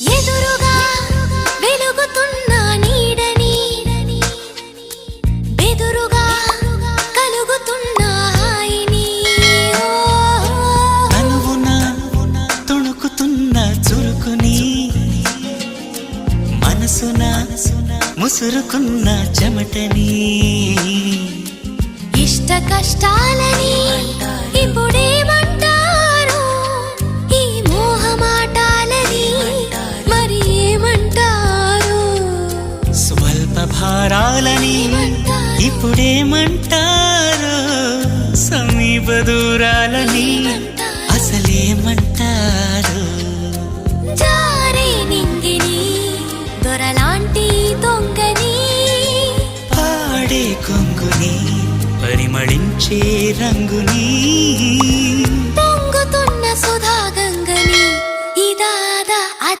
ఎదురుగా వెలుగుతున్న నీడని బెదురుగా కలుగుతున్న హాయిని. ఓ, తనువున తుణుకుతున్న చురుకుని మనసున ముసురుకున్న చెమటని. ఇష్ట కష్టాలని భారాలని? ఇప్పుడేమంటారు సమీప దూరాలని అసలేమంటారు జారే నింగిని దొరలాంటి దొంగని పాడే కొంగుని పరిమళించే రంగుని